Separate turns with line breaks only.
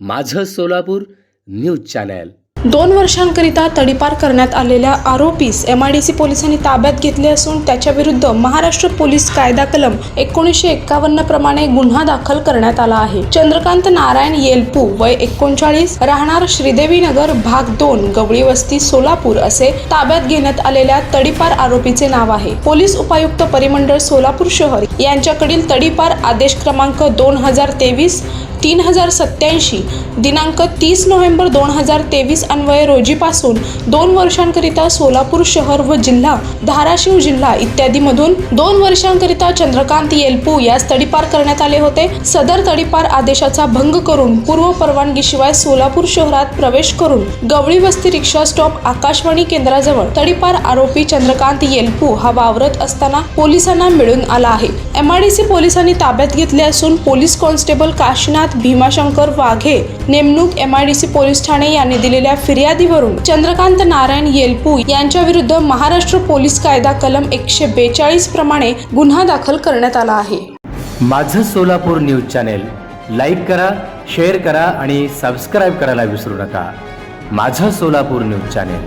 माझं Solapur news channel.
दोन वर्षांकरिता तडीपार करण्यात आलेल्या आरोपीस एम आय डी सी पोलिसांनी ताब्यात घेतले असून त्याच्याविरुद्ध महाराष्ट्र पोलीस कायदा कलम एकोणीसशे एक्कावन्न प्रमाणे गुन्हा दाखल करण्यात आला आहे. चंद्रकांत नारायण येलपू वय एकोणचाळीस राहणार श्रीदेवी नगर भाग दोन गवळी वस्ती सोलापूर असे ताब्यात घेण्यात आलेल्या तडीपार आरोपीचे नाव आहे. पोलीस उपायुक्त परिमंडळ सोलापूर शहर यांच्याकडील तडीपार आदेश क्रमांक दोन हजार तेवीस तीन हजार सत्याऐंशी दिनांक तीस नोव्हेंबर दोन हजार तेवीस अन्वये रोजीपासून दोन वर्षांकरिता सोलापूर शहर व जिल्हा धाराशिव जिल्हा इत्यादीमधून दोन वर्षांकरिता चंद्रकांत येलपू यास तडीपार करण्यात आले होते. सदर तडीपार आदेशाचा भंग करून पूर्व परवानगीशिवाय सोलापूर शहरात प्रवेश करून गवळी वस्ती रिक्षा स्टॉप आकाशवाणी केंद्राजवळ तडीपार आरोपी चंद्रकांत येलपू हा वावरत असताना पोलिसांना मिळून आला आहे. एमआयडीसी पोलिसांनी ताब्यात घेतले असून पोलीस कॉन्स्टेबल काशीनाथ भीमाशंकर वाघे नेमणूक M I D C police Thane यांनी दिलेल्या फिर्यादीवरून चंद्रकांत नारायण येलपू यांच्या विरुद्ध महाराष्ट्र पोलीस कायदा कलम एकशे बेचाळीस प्रमाणे गुन्हा दाखल करण्यात आला आहे.
माझं सोलापूर न्यूज चॅनेल लाईक करा शेअर करा आणि सबस्क्राईब करायला विसरू नका. माझं सोलापूर न्यूज चॅनेल.